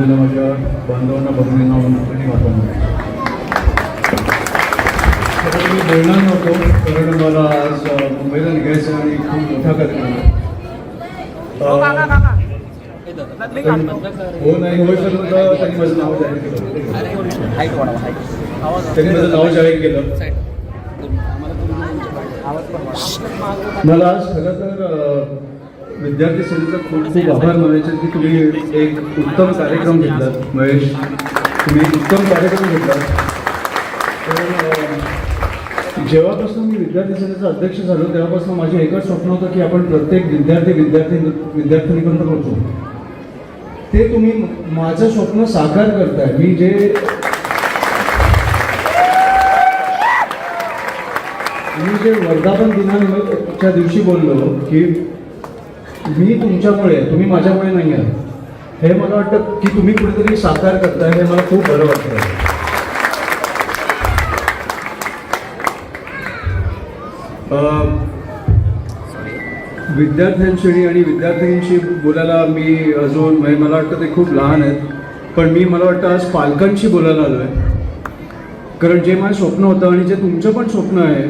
जमलेल्या माझ्या बांधवांना भगिनींना मातांना आता मी बोलणार नव्हतो कारण मला आज मुंबईला निघायचं आणि खूप मोठा कार्यक्रम पण- हो नाही होय सर तर त्यांनी माझं नाव जाहीर केलं. त्यांनी माझं नाव जाहीर केलं. मला आज खरं तर विद्यार्थी सेनेचा खूप खूप आभार मानायचे की तुम्ही एक उत्तम कार्यक्रम घेतलात महेश तुम्ही उत्तम कार्यक्रम घेतला. तर जेव्हापासून मी विद्यार्थी सेनेचा अध्यक्ष झालो तेव्हापासून माझे एकच स्वप्न होतं की आपण प्रत्येक विद्यार्थी विद्यार्थी विद्यार्थ्यांपर्यंत पोहोचू. ते तुम्ही माझं स्वप्न साकार करताय. मी जे मी जे वर्धापन दिनाच्या दिवशी बोललो की मी तुमच्यामुळे तुम्ही माझ्यामुळे नाही आहात हे मला वाटतं की तुम्ही कुठेतरी साकार करताय हे मला खूप बरं वाटतं. विद्यार्थ्यांशी आणि विद्यार्थिनींशी बोलायला मी अजून म्हणजे मला वाटतं ते खूप लहान आहेत पण मी मला वाटतं आज पालकांशी बोलायला आलो आहे कारण जे माझं स्वप्न होतं आणि जे तुमचं पण स्वप्न आहे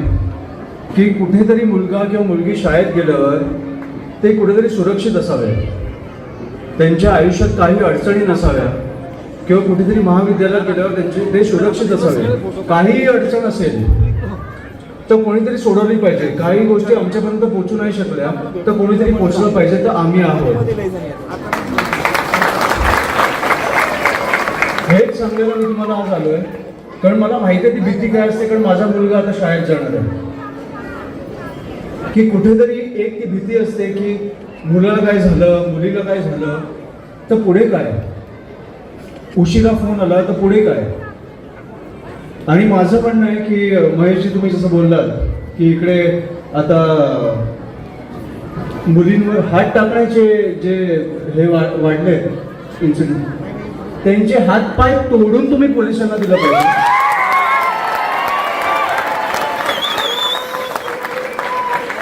की कुठेतरी मुलगा किंवा मुलगी शाळेत गेल्यावर ते कुठेतरी सुरक्षित असावे. त्यांच्या आयुष्यात काही अडचणी नसाव्या. किंवा कुठेतरी महाविद्यालयात गेल्यावर त्यांची ते सुरक्षित असावे. काहीही अडचण असेल तर कोणीतरी सोडवली पाहिजे. काही गोष्टी आमच्यापर्यंत पोहोचू नाही शकल्या तर कोणीतरी पोचलं पाहिजे तर आम्ही आहोत. हेच सांगायला मी तुम्हाला आज आलोय. कारण मला माहिती आहे ती भीती काय असते कारण माझा मुलगा आता शाळेत जाणार आहे. की कुठेतरी एक ती भीती असते की मुलाला काय झालं मुलीला काय झालं तर पुढे काय? उशिरा फोन आला तर पुढे काय? आणि माझं म्हणणं आहे की महेशजी तुम्ही जसं बोललात की इकडे आता मुलींवर हात टाकण्याचे जे हे वाढले इन्सिडेंट त्यांचे हात पाय तोडून तुम्ही पोलिसांना दिलं पाहिजे.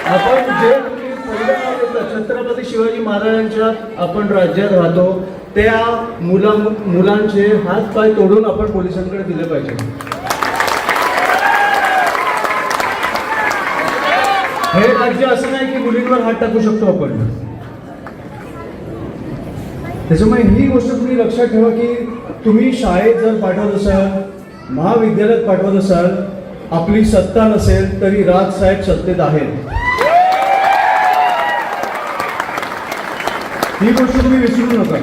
आपण जे छत्रपती शिवाजी महाराजांच्या आपण राज्यात राहतो त्या मुला मुलांचे हात पाय तोडून आपण पोलिसांकडे दिले पाहिजे. हे राज्य असं नाही की मुलींवर हात टाकू शकतो आपण. त्याच्यामुळे ही गोष्ट तुम्ही लक्षात ठेवा की तुम्ही शाळेत जर पाठवत असाल महाविद्यालयात पाठवत असाल आपली सत्ता नसेल तरी राज साहेब सत्तेत आहेत. ही गोष्ट तुम्ही विसरू नका.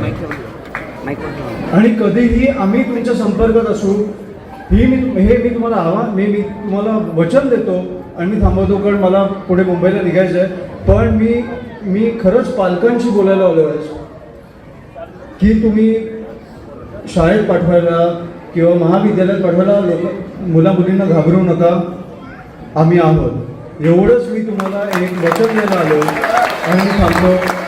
आणि कधीही आम्ही तुमच्या संपर्कात असू ही मी हे मी तुम्हाला आव्हान मी मी तुम्हाला वचन देतो आणि मी थांबवतो कारण मला पुढे मुंबईला निघायचं आहे. पण मी मी खरंच पालकांशी बोलायला आलो आहे की तुम्ही शाळेत पाठवायला किंवा महाविद्यालयात पाठवायला लोक मुला मुलींना घाबरू नका. आम्ही आहोत. एवढंच मी तुम्हाला एक वचन द्यायला आलो आणि मी थांबतो.